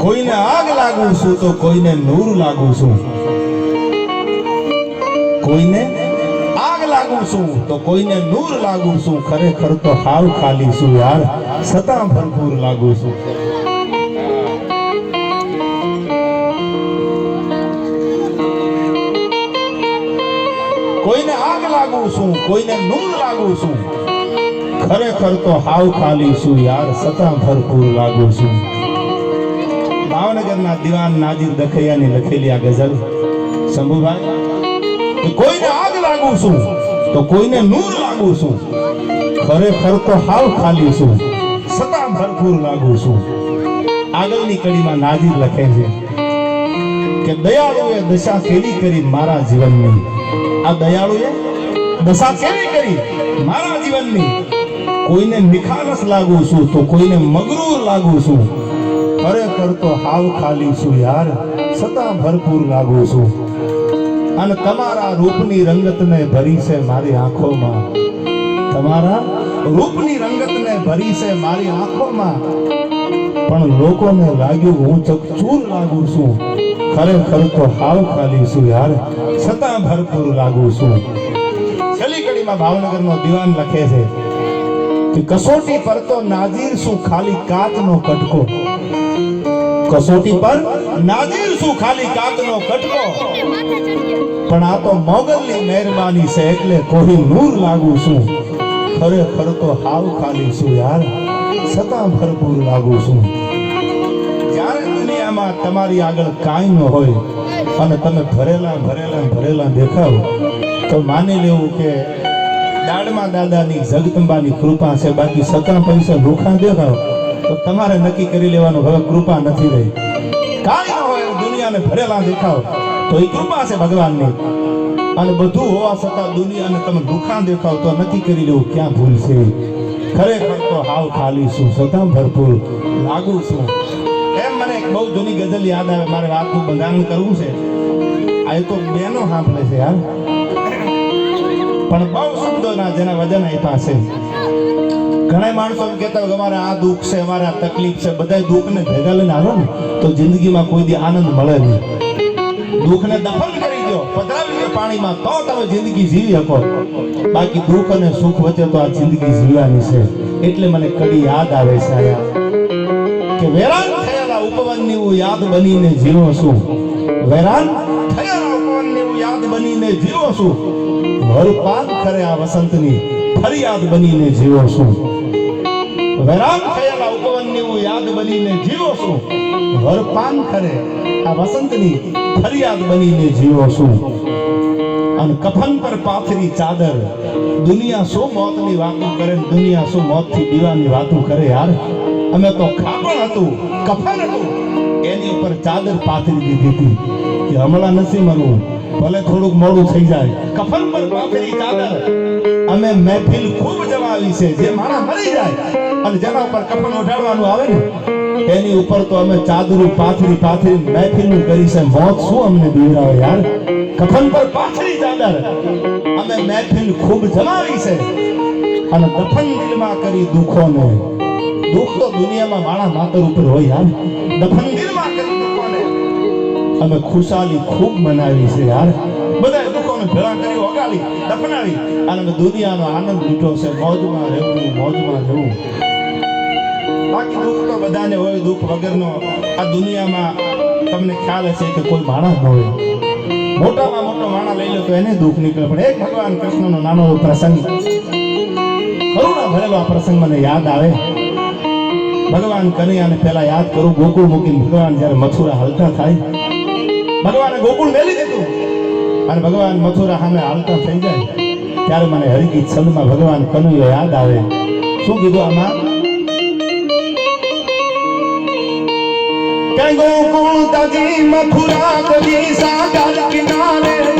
કોઈને આગ લાગુ છું તો કોઈને નૂર લાગુ છું. કોઈને આગ લાગુ છું તો કોઈને નૂર લાગુ છું. ખરેખર તો હાવ ખાલી છું યાર. છતાં ભરપૂર લાગુ છું. કોઈને આગ લાગુ છું, કોઈને નૂર લાગુ છું. ખરેખર તો હાવ ખાલી છું યાર. છતાં ભરપૂર લાગુ છું. ભાવનગરના દિવાન નાજીર દખૈયાની લખેલી આ ગઝલ. શંભુભાઈ, કે કોઈને આગ લાગુ છું, તો કોઈને નૂર લાગુ છું. ખરેખર તો હાવ ખાલી છું સતા ભરપૂર લાગુ છું. આગળની કડીમાં નાજીર લખે છે કે દયાળુએ દશા કેવી કરી મારા જીવનની? આ દયાળુએ દશા કેવી કરી મારા જીવનની? કોઈને નિખાલસ લાગુ છું, તો કોઈને મગરૂર લાગુ છું. ખરેખર તો હાવ ખાલી છું યાર. છતાં ભરપૂર લાગુ છું. અને તમારા રૂપની રંગતને ભરી છે મારી આંખોમાં. તમારા રૂપની રંગતને ભરી છે મારી આંખોમાં. પણ લોકોને લાગ્યું હું ચકચૂર લાગુ છું. ખરેખર તો હાવ ખાલી છું યાર. છતાં ભરપૂર લાગુ છું. છેલ્લી કડીમાં ભાવનગરનો દિવાન લખે છે કે કસોટી પર તો નાજીર શું ખાલી કાચનો કટકો. કસોટી પર નાજીર શું ખાલી કાકનો કટકો? પણ આ તો મોગલની મહેરબાની છે એટલે કોઈ નૂર લાગુ છું. ખરેખર તો હાવ ખાલી છું યાર. છતાં ભરપૂર લાગુ છું. જ્યારે દુનિયામાં તમારી આગળ કાંઈ ન હોય અને તમે ભરેલા ભરેલા ભરેલા દેખાવ તો માની લેવું કે દાડમાં દાદાની જગદંબાની કૃપા છે બાકી સત્તા પૈસા ભૂખા દેખાવ. તો તમારે નક્કી કરી લેવાનું, હવે કૃપા નથી રહી. કાંઈ ન હોય, દુનિયાને ભરેલા દેખાવ. તો એ કૃપા છે ભગવાનની. અને બધું હોવા છતાં દુનિયાને તમે દુખાન દેખાવ, તો નક્કી કરી લેવું ક્યાં ભૂલ છે ખરેખર તો હાવ ખાલી છું છતાં ભરપૂર. લાગુ છું. એમ મને એક બહુ જૂની ગઝલ યાદ આવે, મારે વાતનું બંધારણ કરવું છે. આ તો બેનો સાંભળે છે યાર. પણ બહુ શબ્દોના જેના વજન આપ્યા છે. ઘણા માણસો એમ કહેતા હોય અમારે આ દુઃખ છે, અમારે આ તકલીફ છે બધા દુઃખને ભેગા લઈને આવો ને, તો જિંદગીમાં કોઈ દી આનંદ મળે નહીં. દુઃખને દફન કરી દો પધરાવી દો પાણીમાં, તો તમે જિંદગી જીવી શકો. બાકી દુઃખ અને સુખ વચ્ચે તો આ જિંદગી જીવવાની છે. એટલે મને કડી યાદ આવે છે કે વેરાન થયેલા ઉપવનની હું યાદ બનીને જીવો છું. વેરાન થયેલા ઉપવનની હું યાદ બનીને જીવો છું. વરપાન કરે આ વસંતની, ફરિયાદ બનીને જીવો છું. વેરાન થયેલા ઉપવનની હું યાદ બનીને જીવો છું. વરપાન કરે, આ વસંતની ફરિયાદ બનીને જીવો છું. અને કફન પર પાથરી ચાદર, દુનિયા શું મોતની વાતો કરે દુનિયા શું મોતથી દીવાની વાતો કરે યાર. અમે તો ખાપણ હતું, કફન હતું. એની ઉપર ચાદર પાથરી દીધી હતી કે હમણાં નથી મરવું, ભલે થોડુંક મોડું થઈ જાય. કફન પર પાથરી ચાદર. અમે મહેફિલ ખૂબ જમાવી છે, જે માણસ મરી જાય. અને જેના ઉપર કફન ઓઢાડવાનું આવે ને, એની ઉપર તો અમે ચાદરું, પાથરી પાથરી, મહેફિલનું કરી છે. મોત શું અમને બીવરાવે યાર? કફન પર પાથરી ચાદર અમે મહેફિલ ખૂબ જમાવી છે. અને દફન દિલમાં કરી દુઃખોને. દુઃખ તો દુનિયામાં માણા માતર ઉપર હોય યાર. દફન દિલમાં કરી દુઃખોને. અમે ખુશાલી ખૂબ મનાવી છે યાર. બધા દુઃખોને ભેળા કરી, ઓગાળી, દફનાવી. અને દુનિયાનો આનંદ લીધો છે. મોજમાં રહેવું મોજમાં રહેવું. બાકી દુઃખ તો બધાને હોય, દુઃખ વગરનો આ દુનિયામાં તમને ખ્યાલ હશે કે કોઈ માણસ ન હોય. મોટામાં મોટો માણસ લઈ લો તો એને દુઃખ નીકળે. પણ એક ભગવાન કૃષ્ણનો નાનો પ્રસંગ. કરુણા ભરેલો આ પ્રસંગ મને યાદ આવે. ભગવાન કનૈયાને પહેલા યાદ કરું. ગોકુળ મૂકીને ભગવાન જ્યારે મથુરા હલતા થાય, ભગવાને ગોકુળ મેલી દીધું. અને ભગવાન મથુરા સામે હાલતા થઈ જાય. ત્યારે મને હરિગીત છંદમાં ભગવાન કનૈયો યાદ આવે. શું કીધું આમાં? કઈ ગોકુળ તજી મથુરા તજી સાગર કિનારે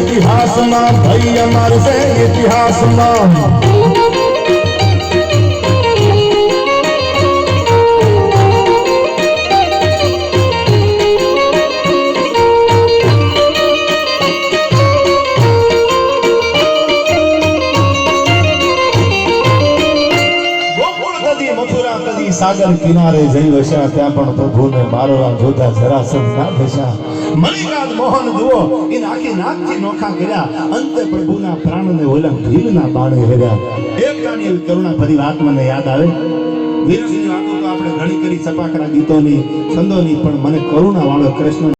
ઇતિહાસમાં ભાઈ અમાર છે ઇતિહાસમાં. સાગર કિનારે જઈ વસ્યા, ત્યાં પણ પ્રભુને મારવા જોતા જરાસંઘ ના થશા મણિનાથ મોહન, જુઓ, એને આખી નાકથી નોખા કર્યા. અંતે પ્રભુના પ્રાણને ઓલા ભીલના બાણે હેર્યા. એક એવી કરુણા ભરી વાત યાદ આવે. વીરજીની વાતો તો આપણે ઘણી કરી, સપાકરા ગીતોની, છંદોની, પણ મને કરુણા વાળો કૃષ્ણ